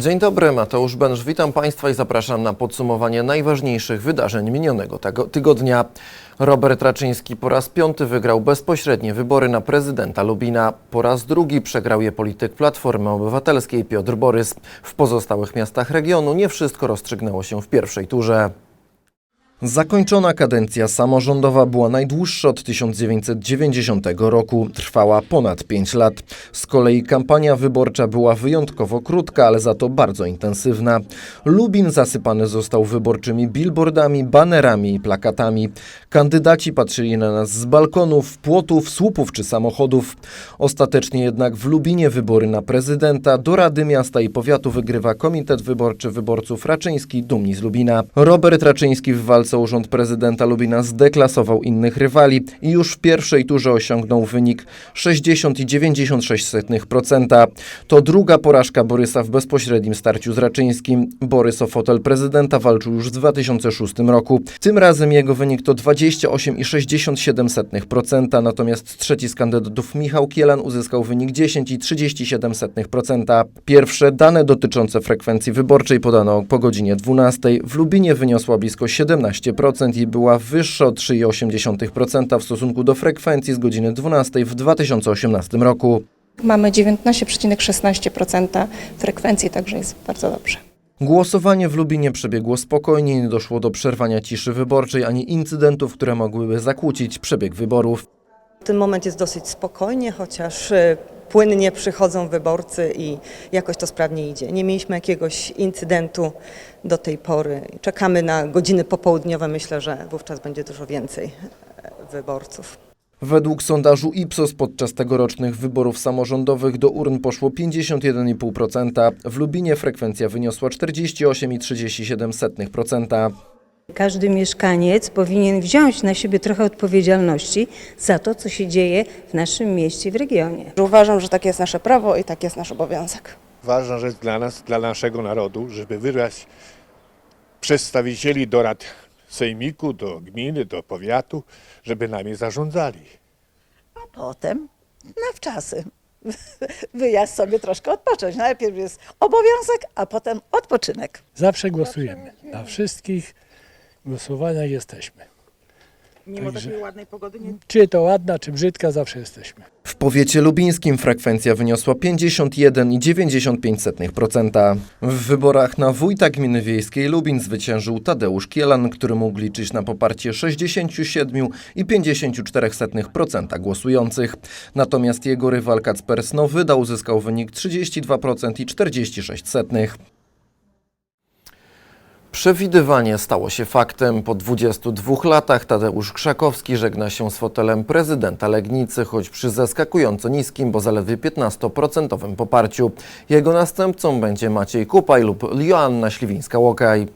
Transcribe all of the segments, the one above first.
Dzień dobry, Mateusz Benż. Witam Państwa i zapraszam na podsumowanie najważniejszych wydarzeń minionego tego tygodnia. Robert Raczyński po raz piąty wygrał bezpośrednie wybory na prezydenta Lubina. Po raz drugi przegrał je polityk Platformy Obywatelskiej Piotr Borys. W pozostałych miastach regionu nie wszystko rozstrzygnęło się w pierwszej turze. Zakończona kadencja samorządowa była najdłuższa od 1990 roku. Trwała ponad 5 lat. Z kolei kampania wyborcza była wyjątkowo krótka, ale za to bardzo intensywna. Lubin zasypany został wyborczymi billboardami, banerami i plakatami. Kandydaci patrzyli na nas z balkonów, płotów, słupów czy samochodów. Ostatecznie jednak w Lubinie wybory na prezydenta do Rady Miasta i Powiatu wygrywa Komitet Wyborczy Wyborców Raczyński Dumni z Lubina. Robert Raczyński w walce o urząd prezydenta Lubina zdeklasował innych rywali i już w pierwszej turze osiągnął wynik 60,96%. To druga porażka Borysa w bezpośrednim starciu z Raczyńskim. Borys o fotel prezydenta walczył już w 2006 roku. Tym razem jego wynik to 28,67%, natomiast trzeci z kandydatów Michał Kielan uzyskał wynik 10,37%. Pierwsze dane dotyczące frekwencji wyborczej podano po godzinie 12. W Lubinie wyniosła blisko 17% i była wyższa o 3,8% w stosunku do frekwencji z godziny 12 w 2018 roku. Mamy 19,16% frekwencji, także jest bardzo dobrze. Głosowanie w Lubinie przebiegło spokojnie, nie doszło do przerwania ciszy wyborczej ani incydentów, które mogłyby zakłócić przebieg wyborów. Ten moment jest dosyć spokojnie, chociaż e, płynnie przychodzą wyborcy i jakoś to sprawnie idzie. Nie mieliśmy jakiegoś incydentu do tej pory. Czekamy na godziny popołudniowe. Myślę, że wówczas będzie dużo więcej e, wyborców. Według sondażu Ipsos podczas tegorocznych wyborów samorządowych do urn poszło 51,5%. W Lubinie frekwencja wyniosła 48,37%. Każdy mieszkaniec powinien wziąć na siebie trochę odpowiedzialności za to, co się dzieje w naszym mieście, w regionie. Uważam, że takie jest nasze prawo i tak jest nasz obowiązek. ważna rzecz dla nas, dla naszego narodu, żeby wybrać przedstawicieli do rad sejmiku, do gminy, do powiatu, żeby nami zarządzali. Potem na wczasy. Wyjazd sobie troszkę odpocząć. Najpierw jest obowiązek, a potem odpoczynek. Zawsze głosujemy. Na wszystkich głosowaniach jesteśmy. Mimo takiej ładnej pogody? Nie... Czy to ładna, czy brzydka, zawsze jesteśmy. W powiecie lubińskim frekwencja wyniosła 51,95%. W wyborach na wójta gminy wiejskiej Lubin zwyciężył Tadeusz Kielan, który mógł liczyć na poparcie 67,54% głosujących. Natomiast jego rywal Kacper Snowyda uzyskał wynik 32% i 46%. Przewidywanie stało się faktem. Po 22 latach Tadeusz Krzakowski żegna się z fotelem prezydenta Legnicy, choć przy zaskakująco niskim, bo zaledwie 15% poparciu. Jego następcą będzie Maciej Kupaj lub Joanna Śliwińska-Łokaj.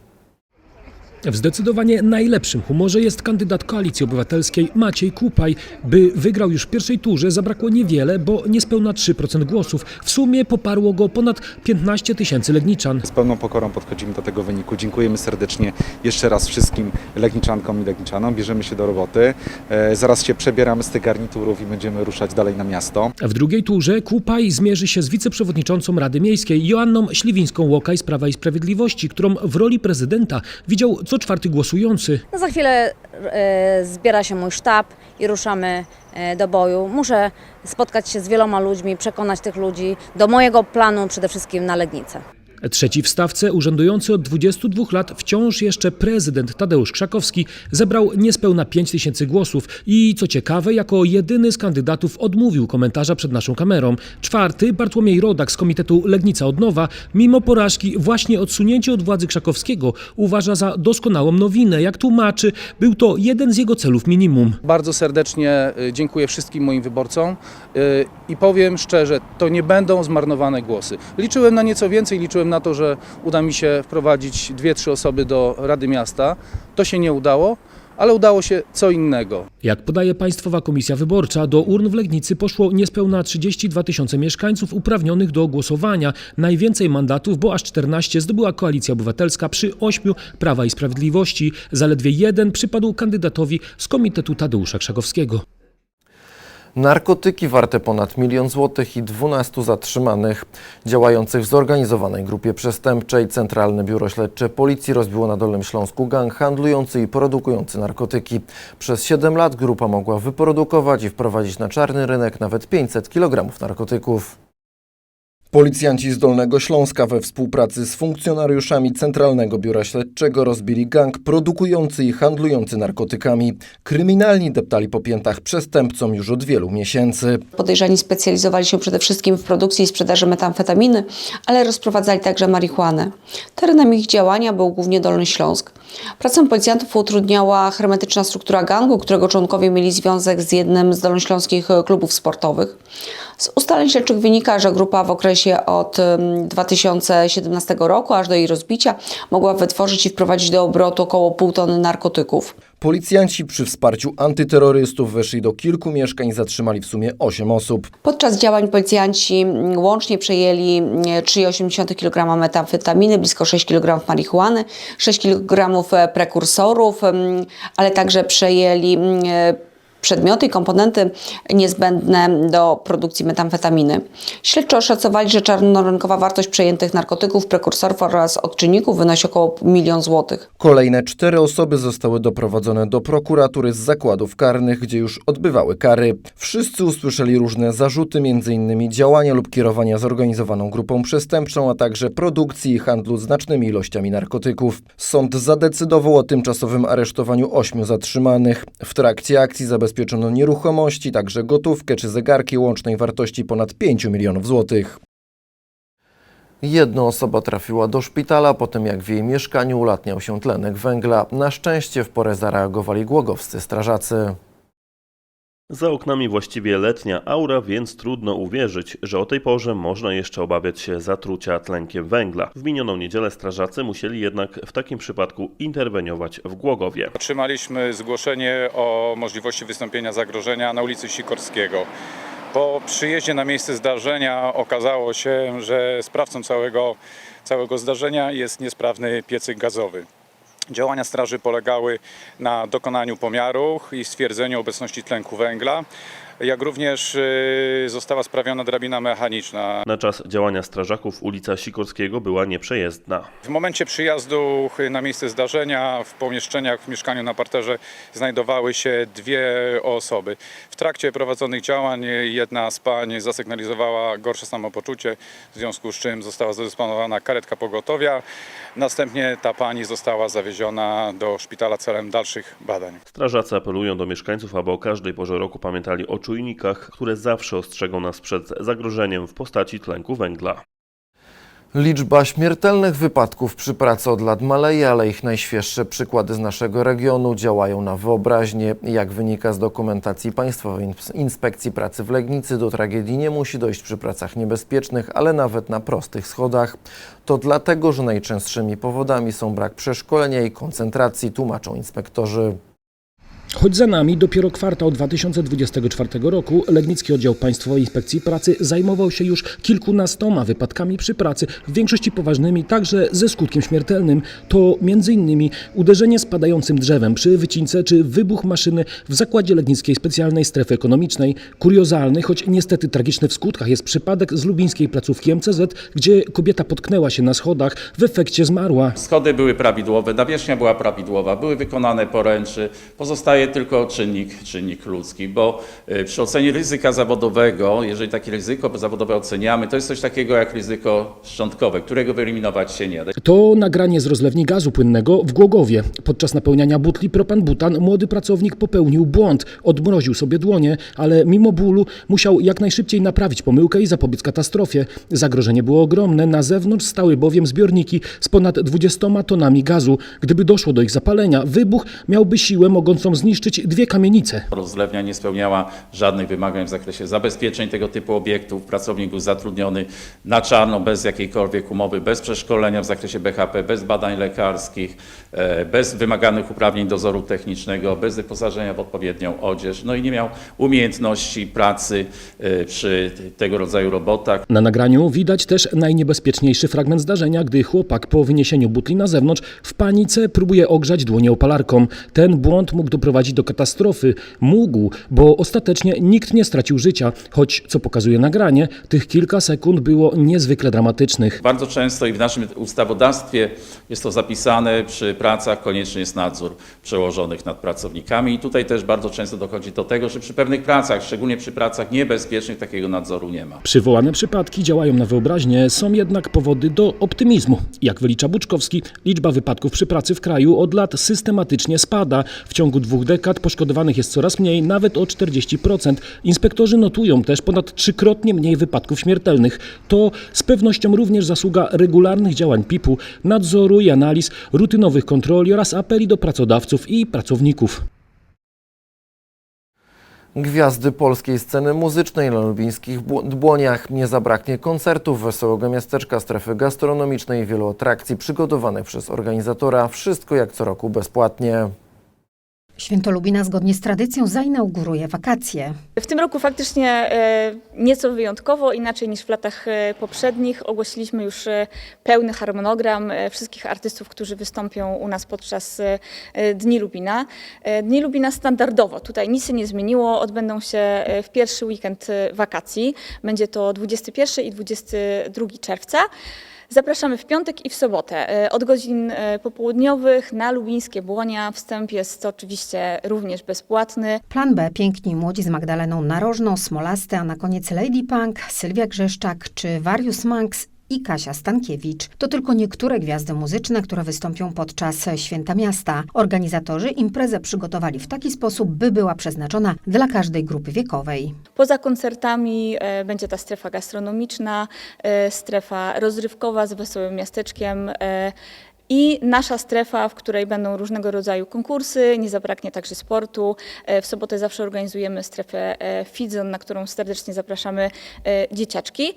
W zdecydowanie najlepszym humorze jest kandydat Koalicji Obywatelskiej Maciej Kupaj. By wygrał już w pierwszej turze zabrakło niewiele, bo niespełna 3% głosów. W sumie poparło go ponad 15 tysięcy legniczan. Z pełną pokorą podchodzimy do tego wyniku. Dziękujemy serdecznie jeszcze raz wszystkim Legniczankom i Legniczanom. Bierzemy się do roboty. E, zaraz się przebieramy z tych garniturów i będziemy ruszać dalej na miasto. W drugiej turze Kupaj zmierzy się z wiceprzewodniczącą Rady Miejskiej Joanną Śliwińską-Łokaj z Prawa i Sprawiedliwości, którą w roli prezydenta widział co czwarty głosujący. No za chwilę e, zbiera się mój sztab i ruszamy e, do boju. Muszę spotkać się z wieloma ludźmi, przekonać tych ludzi do mojego planu, przede wszystkim na Legnicę. Trzeci w stawce, urzędujący od 22 lat, wciąż jeszcze prezydent Tadeusz Krzakowski zebrał niespełna 5 tysięcy głosów i co ciekawe, jako jedyny z kandydatów odmówił komentarza przed naszą kamerą. Czwarty, Bartłomiej Rodak z Komitetu Legnica od Nowa, mimo porażki właśnie odsunięcie od władzy Krzakowskiego uważa za doskonałą nowinę. Jak tłumaczy, był to jeden z jego celów minimum. Bardzo serdecznie y, dziękuję wszystkim moim wyborcom y, i powiem szczerze, to nie będą zmarnowane głosy. Liczyłem na nieco więcej, liczyłem na to, że uda mi się wprowadzić dwie, trzy osoby do Rady Miasta. To się nie udało, ale udało się co innego. Jak podaje Państwowa Komisja Wyborcza, do urn w Legnicy poszło niespełna 32 tysiące mieszkańców uprawnionych do głosowania. Najwięcej mandatów, bo aż 14 zdobyła Koalicja Obywatelska przy 8 Prawa i Sprawiedliwości. Zaledwie jeden przypadł kandydatowi z Komitetu Tadeusza Krzakowskiego. Narkotyki warte ponad milion złotych i 12 zatrzymanych. Działających w zorganizowanej grupie przestępczej Centralne Biuro Śledcze Policji rozbiło na Dolnym Śląsku gang handlujący i produkujący narkotyki. Przez 7 lat grupa mogła wyprodukować i wprowadzić na czarny rynek nawet 500 kg narkotyków. Policjanci z Dolnego Śląska we współpracy z funkcjonariuszami Centralnego Biura Śledczego rozbili gang produkujący i handlujący narkotykami. Kryminalni deptali po piętach przestępcom już od wielu miesięcy. Podejrzani specjalizowali się przede wszystkim w produkcji i sprzedaży metamfetaminy, ale rozprowadzali także marihuanę. Terenem ich działania był głównie Dolny Śląsk. Pracę policjantów utrudniała hermetyczna struktura gangu, którego członkowie mieli związek z jednym z dolnośląskich klubów sportowych. Z ustaleń śledczych wynika, że grupa w okresie od em, 2017 roku aż do jej rozbicia mogła wytworzyć i wprowadzić do obrotu około pół tony narkotyków. Policjanci przy wsparciu antyterrorystów weszli do kilku mieszkań i zatrzymali w sumie 8 osób. Podczas działań policjanci łącznie przejęli mm, 3,8 kg metamfetaminy, blisko 6 kg marihuany, 6 kg prekursorów, mm, ale także przejęli mm, przedmioty i komponenty niezbędne do produkcji metamfetaminy. Śledczy oszacowali, że czarnorynkowa wartość przejętych narkotyków, prekursorów oraz odczynników wynosi około milion złotych. Kolejne cztery osoby zostały doprowadzone do prokuratury z zakładów karnych, gdzie już odbywały kary. Wszyscy usłyszeli różne zarzuty, m.in. działania lub kierowania zorganizowaną grupą przestępczą, a także produkcji i handlu znacznymi ilościami narkotyków. Sąd zadecydował o tymczasowym aresztowaniu ośmiu zatrzymanych. W trakcie akcji zabezpieczono nieruchomości, także gotówkę czy zegarki łącznej wartości ponad 5 milionów złotych. Jedna osoba trafiła do szpitala po tym, jak w jej mieszkaniu ulatniał się tlenek węgla. Na szczęście w porę zareagowali głogowscy strażacy. Za oknami właściwie letnia aura, więc trudno uwierzyć, że o tej porze można jeszcze obawiać się zatrucia tlenkiem węgla. W minioną niedzielę strażacy musieli jednak w takim przypadku interweniować w Głogowie. Otrzymaliśmy zgłoszenie o możliwości wystąpienia zagrożenia na ulicy Sikorskiego. Po przyjeździe na miejsce zdarzenia okazało się, że sprawcą całego, całego zdarzenia jest niesprawny piecyk gazowy. Działania straży polegały na dokonaniu pomiaru i stwierdzeniu obecności tlenku węgla, jak również y, została sprawiona drabina mechaniczna. Na czas działania strażaków ulica Sikorskiego była nieprzejezdna. W momencie przyjazdu na miejsce zdarzenia w pomieszczeniach w mieszkaniu na parterze znajdowały się dwie osoby. W trakcie prowadzonych działań jedna z pań zasygnalizowała gorsze samopoczucie, w związku z czym została zadysponowana karetka pogotowia. Następnie ta pani została zawieziona do szpitala celem dalszych badań. Strażacy apelują do mieszkańców, aby o każdej porze roku pamiętali o czujnikach, które zawsze ostrzegą nas przed zagrożeniem w postaci tlenku węgla. Liczba śmiertelnych wypadków przy pracy od lat maleje, ale ich najświeższe przykłady z naszego regionu działają na wyobraźnię. Jak wynika z dokumentacji Państwowej Inspekcji Pracy w Legnicy, do tragedii nie musi dojść przy pracach niebezpiecznych, ale nawet na prostych schodach. To dlatego, że najczęstszymi powodami są brak przeszkolenia i koncentracji, tłumaczą inspektorzy. Choć za nami dopiero kwartał 2024 roku, Legnicki Oddział Państwowej Inspekcji Pracy zajmował się już kilkunastoma wypadkami przy pracy, w większości poważnymi, także ze skutkiem śmiertelnym. To m.in. uderzenie spadającym drzewem przy wycince czy wybuch maszyny w zakładzie Legnickiej Specjalnej Strefy Ekonomicznej. Kuriozalny, choć niestety tragiczny w skutkach jest przypadek z lubińskiej placówki MCZ, gdzie kobieta potknęła się na schodach, w efekcie zmarła. Schody były prawidłowe, nawierzchnia była prawidłowa, były wykonane poręczy. Pozostaje tylko czynnik, czynnik ludzki, bo y, przy ocenie ryzyka zawodowego, jeżeli takie ryzyko zawodowe oceniamy, to jest coś takiego jak ryzyko szczątkowe, którego wyeliminować się nie da. To nagranie z rozlewni gazu płynnego w Głogowie. Podczas napełniania butli propan-butan młody pracownik popełnił błąd. Odmroził sobie dłonie, ale mimo bólu musiał jak najszybciej naprawić pomyłkę i zapobiec katastrofie. Zagrożenie było ogromne. Na zewnątrz stały bowiem zbiorniki z ponad 20 tonami gazu. Gdyby doszło do ich zapalenia, wybuch miałby siłę mogącą zniszczyć dwie kamienice. Rozlewnia nie spełniała żadnych wymagań w zakresie zabezpieczeń tego typu obiektów. Pracownik był zatrudniony na czarno, bez jakiejkolwiek umowy, bez przeszkolenia w zakresie BHP, bez badań lekarskich, e, bez wymaganych uprawnień dozoru technicznego, bez wyposażenia w odpowiednią odzież, no i nie miał umiejętności pracy e, przy tego rodzaju robotach. Na nagraniu widać też najniebezpieczniejszy fragment zdarzenia, gdy chłopak po wyniesieniu butli na zewnątrz w panice próbuje ogrzać dłonie opalarką. Ten błąd mógł doprowadzić doprowadzić do katastrofy. Mógł, bo ostatecznie nikt nie stracił życia, choć, co pokazuje nagranie, tych kilka sekund było niezwykle dramatycznych. Bardzo często i w naszym ustawodawstwie jest to zapisane, przy pracach konieczny jest nadzór przełożonych nad pracownikami i tutaj też bardzo często dochodzi do tego, że przy pewnych pracach, szczególnie przy pracach niebezpiecznych, takiego nadzoru nie ma. Przywołane przypadki działają na wyobraźnię, są jednak powody do optymizmu. Jak wylicza Buczkowski, liczba wypadków przy pracy w kraju od lat systematycznie spada. W ciągu dwóch dekad poszkodowanych jest coraz mniej, nawet o 40%. Inspektorzy notują też ponad trzykrotnie mniej wypadków śmiertelnych. To z pewnością również zasługa regularnych działań PIP-u, nadzoru i analiz, rutynowych kontroli oraz apeli do pracodawców i pracowników. Gwiazdy polskiej sceny muzycznej na lubińskich Dłoniach. Nie zabraknie koncertów, wesołego miasteczka, strefy gastronomicznej i wielu atrakcji przygotowanych przez organizatora. Wszystko jak co roku bezpłatnie. Święto Lubina zgodnie z tradycją zainauguruje wakacje. W tym roku faktycznie e, nieco wyjątkowo, inaczej niż w latach e, poprzednich. Ogłosiliśmy już e, pełny harmonogram wszystkich artystów, którzy wystąpią u nas podczas Dni Lubina. Dni Lubina standardowo, tutaj nic się nie zmieniło, odbędą się w pierwszy weekend wakacji. Będzie to 21 i 22 czerwca. Zapraszamy w piątek i w sobotę e, od godzin e, popołudniowych na Lubińskie Błonia. Wstęp jest oczywiście również bezpłatny. Plan B piękni młodzi z Magdaleną Narożną, Smolasty, a na koniec Lady Punk, Sylwia Grzeszczak czy Warius Manx i Kasia Stankiewicz. To tylko niektóre gwiazdy muzyczne, które wystąpią podczas Święta Miasta. Organizatorzy imprezę przygotowali w taki sposób, by była przeznaczona dla każdej grupy wiekowej. Poza koncertami e, będzie ta strefa gastronomiczna, e, strefa rozrywkowa z wesołym miasteczkiem. I nasza strefa, w której będą różnego rodzaju konkursy, nie zabraknie także sportu. E, W sobotę zawsze organizujemy strefę e, Fidzon, na którą serdecznie zapraszamy e, dzieciaczki.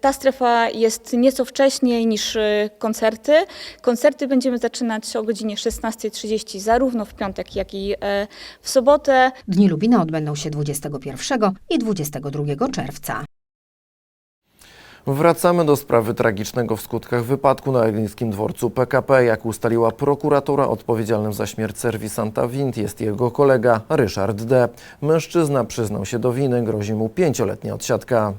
Ta strefa jest nieco wcześniej niż koncerty. Koncerty będziemy zaczynać o godzinie 16.30 zarówno w piątek, jak i w sobotę. Dni Lubina odbędą się 21 i 22 czerwca. Wracamy do sprawy tragicznego w skutkach wypadku na Eglińskim dworcu PKP. Jak ustaliła prokuratura, odpowiedzialnym za śmierć serwisanta Wind jest jego kolega Ryszard D. Mężczyzna przyznał się do winy, grozi mu pięcioletnia odsiadka.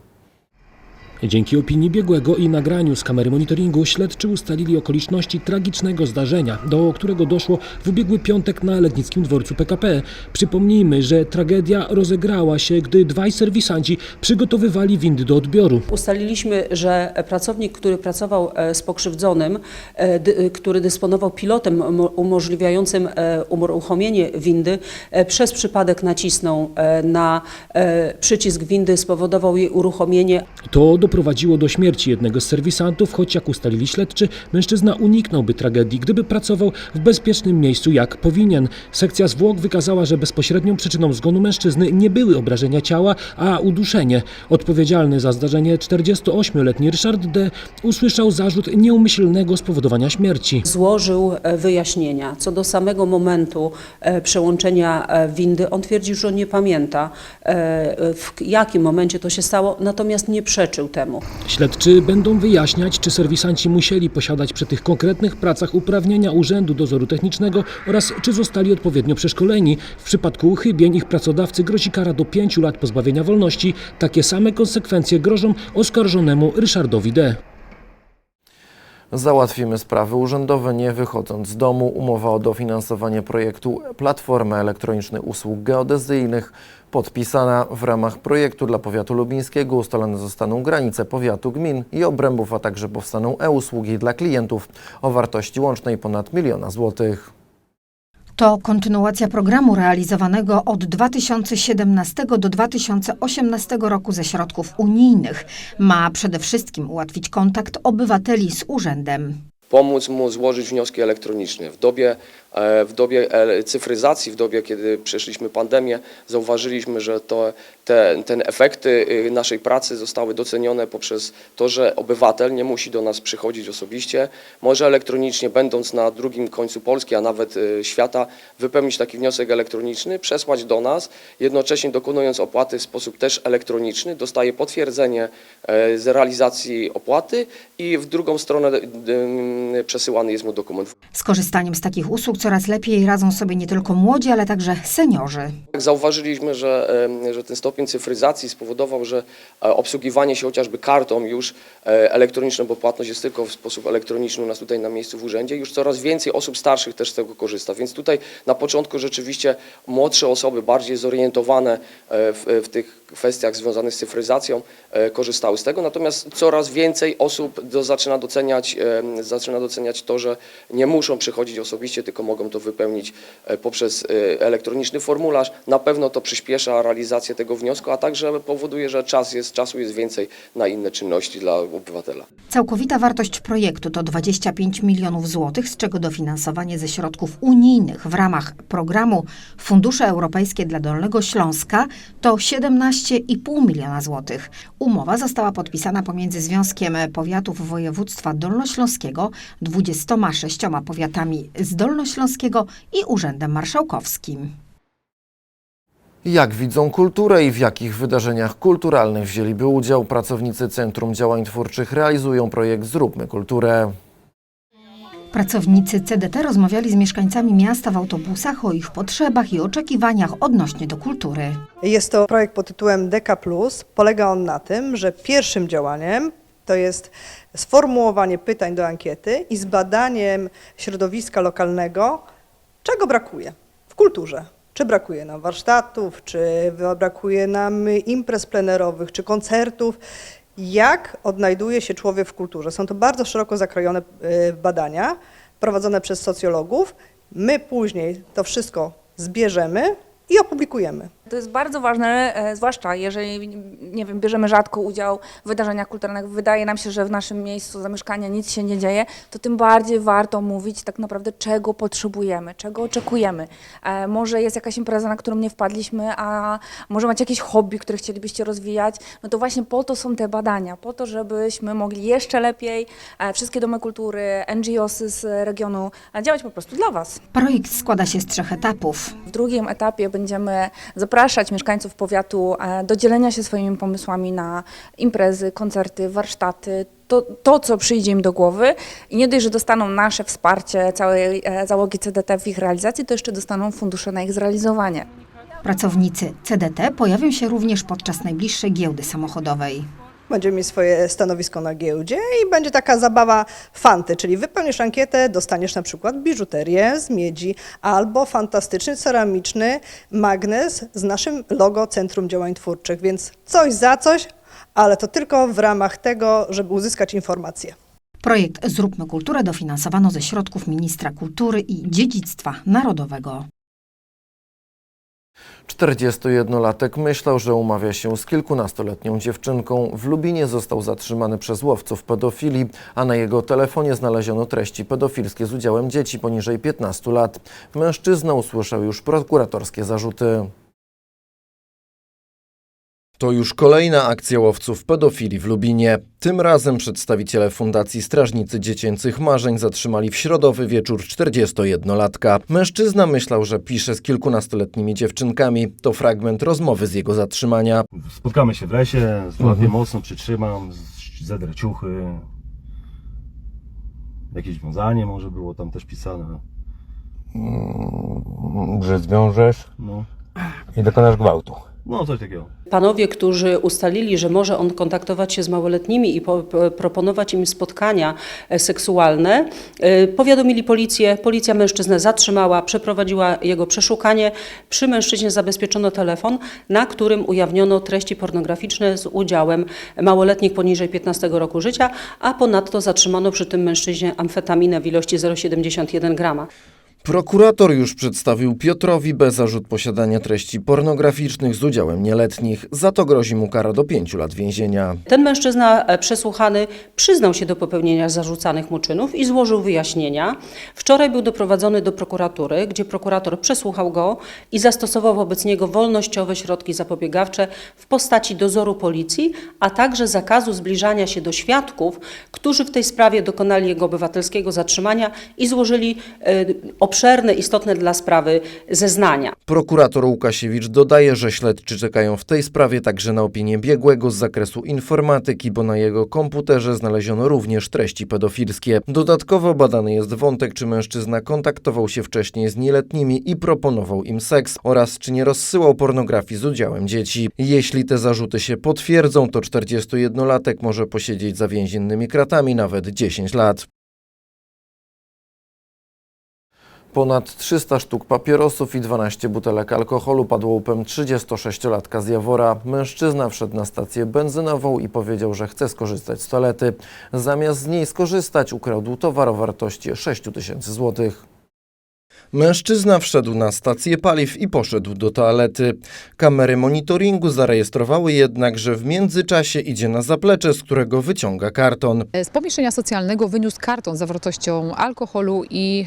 Dzięki opinii biegłego i nagraniu z kamery monitoringu śledczy ustalili okoliczności tragicznego zdarzenia, do którego doszło w ubiegły piątek na Legnickim dworcu PKP. Przypomnijmy, że tragedia rozegrała się, gdy dwaj serwisanci przygotowywali windy do odbioru. Ustaliliśmy, że pracownik, który pracował e, z pokrzywdzonym, e, dy- który dysponował pilotem umo- umożliwiającym e, uruchomienie windy, e, przez przypadek nacisnął e, na e, przycisk windy, spowodował jej uruchomienie. To doprowadziło do śmierci jednego z serwisantów, choć jak ustalili śledczy, mężczyzna uniknąłby tragedii, gdyby pracował w bezpiecznym miejscu jak powinien. Sekcja zwłok wykazała, że bezpośrednią przyczyną zgonu mężczyzny nie były obrażenia ciała, a uduszenie. Odpowiedzialny za zdarzenie 48-letni Ryszard D. usłyszał zarzut nieumyślnego spowodowania śmierci. Złożył e, wyjaśnienia. Co do samego momentu e, przełączenia e, windy, on twierdził, że on nie pamięta, w jakim momencie to się stało, natomiast nie przeczył temu. Śledczy będą wyjaśniać, czy serwisanci musieli posiadać przy tych konkretnych pracach uprawnienia Urzędu Dozoru Technicznego oraz czy zostali odpowiednio przeszkoleni. W przypadku uchybień ich pracodawcy grozi kara do 5 lat pozbawienia wolności. Takie same konsekwencje grożą oskarżonemu Ryszardowi D. Załatwimy sprawy urzędowe nie wychodząc z domu. Umowa o dofinansowanie projektu Platformy Elektronicznych Usług Geodezyjnych podpisana w ramach projektu dla powiatu lubińskiego. Ustalone zostaną granice powiatu, gmin i obrębów, a także powstaną e-usługi dla klientów o wartości łącznej ponad miliona złotych. To kontynuacja programu realizowanego od 2017 do 2018 roku ze środków unijnych. Ma przede wszystkim ułatwić kontakt obywateli z urzędem. pomóc mu złożyć wnioski elektroniczne. W dobie, w dobie e, cyfryzacji, w dobie, kiedy przeszliśmy pandemię, zauważyliśmy, że to, te, te efekty y, naszej pracy zostały docenione poprzez to, że obywatel nie musi do nas przychodzić osobiście, może elektronicznie, będąc na drugim końcu Polski, a nawet y, świata, wypełnić taki wniosek elektroniczny, przesłać do nas, jednocześnie dokonując opłaty w sposób też elektroniczny, dostaje potwierdzenie e, z realizacji opłaty i w drugą stronę przesyłany jest mu dokument. Z korzystaniem z takich usług coraz lepiej radzą sobie nie tylko młodzi, ale także seniorzy. Zauważyliśmy, że, że ten stopień cyfryzacji spowodował, że e, obsługiwanie się chociażby kartą już e, elektroniczną, bo płatność jest tylko w sposób elektroniczny u nas tutaj na miejscu w urzędzie, już coraz więcej osób starszych też z tego korzysta. Więc tutaj na początku rzeczywiście młodsze osoby, bardziej zorientowane e, w, w tych kwestiach związanych z cyfryzacją korzystały z tego, natomiast coraz więcej osób do, zaczyna, doceniać, zaczyna doceniać to, że nie muszą przychodzić osobiście, tylko mogą to wypełnić e, poprzez e, elektroniczny formularz. Na pewno to przyspiesza realizację tego wniosku, a także powoduje, że czas jest, czasu jest więcej na inne czynności dla obywatela. Całkowita wartość projektu to 25 milionów złotych, z czego dofinansowanie ze środków unijnych w ramach programu Fundusze Europejskie dla Dolnego Śląska to 17,5 miliona złotych. Umowa została podpisana pomiędzy Związkiem Powiatów Województwa Dolnośląskiego, 26 powiatami z Dolnośląskiego i Urzędem Marszałkowskim. Jak widzą kulturę i w jakich wydarzeniach kulturalnych wzięliby udział pracownicy Centrum Działań Twórczych realizują projekt Zróbmy Kulturę. Pracownicy CDT rozmawiali z mieszkańcami miasta w autobusach o ich potrzebach i oczekiwaniach odnośnie do kultury. Jest to projekt pod tytułem Deka Plus. Polega on na tym, że pierwszym działaniem to jest sformułowanie pytań do ankiety i zbadaniem środowiska lokalnego, czego brakuje w kulturze. Czy brakuje nam warsztatów, czy brakuje nam imprez plenerowych, czy koncertów. Jak odnajduje się człowiek w kulturze? Są to bardzo szeroko zakrojone y, badania prowadzone przez socjologów. My później to wszystko zbierzemy i opublikujemy. To jest bardzo ważne, e, zwłaszcza jeżeli, nie wiem, bierzemy rzadko udział w wydarzeniach kulturalnych, wydaje nam się, że w naszym miejscu zamieszkania nic się nie dzieje, to tym bardziej warto mówić tak naprawdę, czego potrzebujemy, czego oczekujemy. E, może jest jakaś impreza, na którą nie wpadliśmy, a może macie jakieś hobby, które chcielibyście rozwijać, no to właśnie po to są te badania, po to, żebyśmy mogli jeszcze lepiej, e, wszystkie domy kultury, NGOsy z regionu działać po prostu dla Was. Projekt składa się z trzech etapów. W drugim etapie będziemy zapraszać mieszkańców powiatu e, do dzielenia się swoimi pomysłami na imprezy, koncerty, warsztaty, to, to co przyjdzie im do głowy i nie dość, że dostaną nasze wsparcie całej e, załogi CDT w ich realizacji, to jeszcze dostaną fundusze na ich zrealizowanie. Pracownicy CDT pojawią się również podczas najbliższej giełdy samochodowej. Będziemy mieć swoje stanowisko na giełdzie i będzie taka zabawa fanty, czyli wypełnisz ankietę, dostaniesz na przykład biżuterię z miedzi albo fantastyczny ceramiczny magnes z naszym logo Centrum Działań Twórczych, więc coś za coś, ale to tylko w ramach tego, żeby uzyskać informacje. Projekt Zróbmy Kulturę dofinansowano ze środków Ministra Kultury i Dziedzictwa Narodowego. 41-latek myślał, że umawia się z kilkunastoletnią dziewczynką. W Lubinie został zatrzymany przez łowców pedofilii, a na jego telefonie znaleziono treści pedofilskie z udziałem dzieci poniżej 15 lat. Mężczyzna usłyszał już prokuratorskie zarzuty. To już kolejna akcja łowców pedofilii w Lubinie. Tym razem przedstawiciele Fundacji Strażnicy Dziecięcych Marzeń zatrzymali w środowy wieczór 41-latka. Mężczyzna myślał, że pisze z kilkunastoletnimi dziewczynkami. To fragment rozmowy z jego zatrzymania. Spotkamy się w lesie, złapię Mhm. mocno, przytrzymam, z- zedrę ciuchy. Jakieś wiązanie może było tam też pisane. że zwiążesz No, i dokonasz gwałtu. No coś takiego. Panowie, którzy ustalili, że może on kontaktować się z małoletnimi i po, po, proponować im spotkania e, seksualne, e, powiadomili policję. Policja mężczyznę zatrzymała, przeprowadziła jego przeszukanie. Przy mężczyźnie zabezpieczono telefon, na którym ujawniono treści pornograficzne z udziałem małoletnich poniżej 15 roku życia, a ponadto zatrzymano przy tym mężczyźnie amfetaminę w ilości 0,71 grama. Prokurator już przedstawił Piotrowi B zarzut posiadania treści pornograficznych z udziałem nieletnich. Za to grozi mu kara do 5 lat więzienia. Ten mężczyzna e, przesłuchany przyznał się do popełnienia zarzucanych mu czynów i złożył wyjaśnienia. Wczoraj był doprowadzony do prokuratury, gdzie prokurator przesłuchał go i zastosował wobec niego wolnościowe środki zapobiegawcze w postaci dozoru policji, a także zakazu zbliżania się do świadków, którzy w tej sprawie dokonali jego obywatelskiego zatrzymania i złożyli e, obszerne, istotne dla sprawy zeznania. Prokurator Łukasiewicz dodaje, że śledczy czekają w tej sprawie także na opinię biegłego z zakresu informatyki, bo na jego komputerze znaleziono również treści pedofilskie. Dodatkowo badany jest wątek, czy mężczyzna kontaktował się wcześniej z nieletnimi i proponował im seks oraz czy nie rozsyłał pornografii z udziałem dzieci. Jeśli te zarzuty się potwierdzą, to 41-latek może posiedzieć za więziennymi kratami nawet 10 lat. Ponad 300 sztuk papierosów i 12 butelek alkoholu padło łupem 36-latka z Jawora. Mężczyzna wszedł na stację benzynową i powiedział, że chce skorzystać z toalety. Zamiast z niej skorzystać, ukradł towar o wartości 6 tysięcy złotych. Mężczyzna wszedł na stację paliw i poszedł do toalety. Kamery monitoringu zarejestrowały jednak, że w międzyczasie idzie na zaplecze, z którego wyciąga karton. Z pomieszczenia socjalnego wyniósł karton z zawartością alkoholu i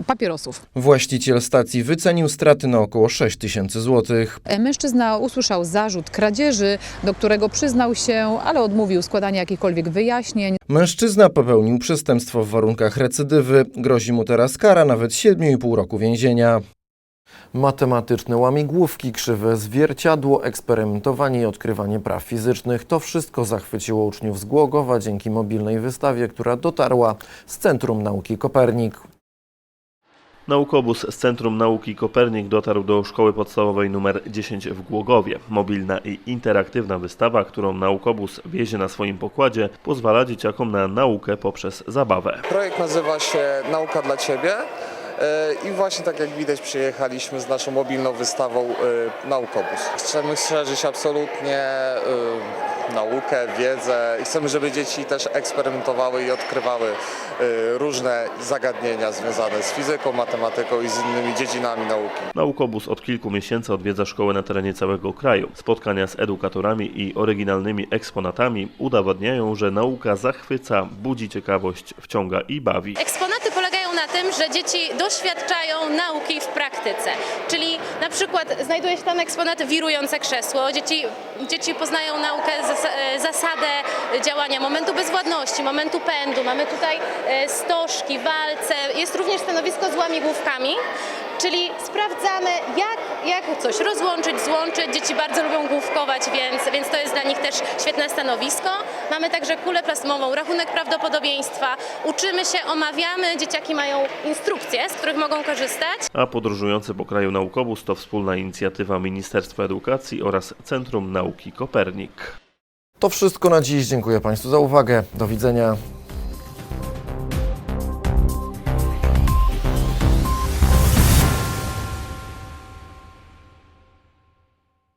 y, papierosów. Właściciel stacji wycenił straty na około 6 tysięcy złotych. Mężczyzna usłyszał zarzut kradzieży, do którego przyznał się, ale odmówił składania jakichkolwiek wyjaśnień. Mężczyzna popełnił przestępstwo w warunkach recydywy. Grozi mu teraz kara nawet 7,5 roku więzienia. Matematyczne łamigłówki, krzywe zwierciadło, eksperymentowanie i odkrywanie praw fizycznych to wszystko zachwyciło uczniów z Głogowa dzięki mobilnej wystawie, która dotarła z Centrum Nauki Kopernik. Naukobus z Centrum Nauki Kopernik dotarł do szkoły podstawowej nr 10 w Głogowie. Mobilna i interaktywna wystawa, którą Naukobus wiezie na swoim pokładzie, pozwala dzieciakom na naukę poprzez zabawę. Projekt nazywa się Nauka dla Ciebie. E, I właśnie tak jak widać przyjechaliśmy z naszą mobilną wystawą e, Naukobus. Chcemy szerzyć absolutnie e, naukę, wiedzę i chcemy, żeby dzieci też eksperymentowały i odkrywały różne zagadnienia związane z fizyką, matematyką i z innymi dziedzinami nauki. Naukobus od kilku miesięcy odwiedza szkoły na terenie całego kraju. Spotkania z edukatorami i oryginalnymi eksponatami udowadniają, że nauka zachwyca, budzi ciekawość, wciąga i bawi. Eksponaty na tym, że dzieci doświadczają nauki w praktyce. Czyli na przykład znajduje się tam eksponat wirujące krzesło. Dzieci, dzieci poznają naukę, e, zasadę działania momentu bezwładności, momentu pędu. Mamy tutaj e, stożki, walce. Jest również stanowisko z łamigłówkami. Czyli sprawdzamy, jak, jak coś rozłączyć, złączyć. Dzieci bardzo lubią główkować, więc, więc to jest dla nich też świetne stanowisko. Mamy także kulę plasmową, rachunek prawdopodobieństwa. Uczymy się, omawiamy, dzieciaki mają instrukcje, z których mogą korzystać. A podróżujący po kraju Naukobus to wspólna inicjatywa Ministerstwa Edukacji oraz Centrum Nauki Kopernik. To wszystko na dziś. Dziękuję Państwu za uwagę. Do widzenia.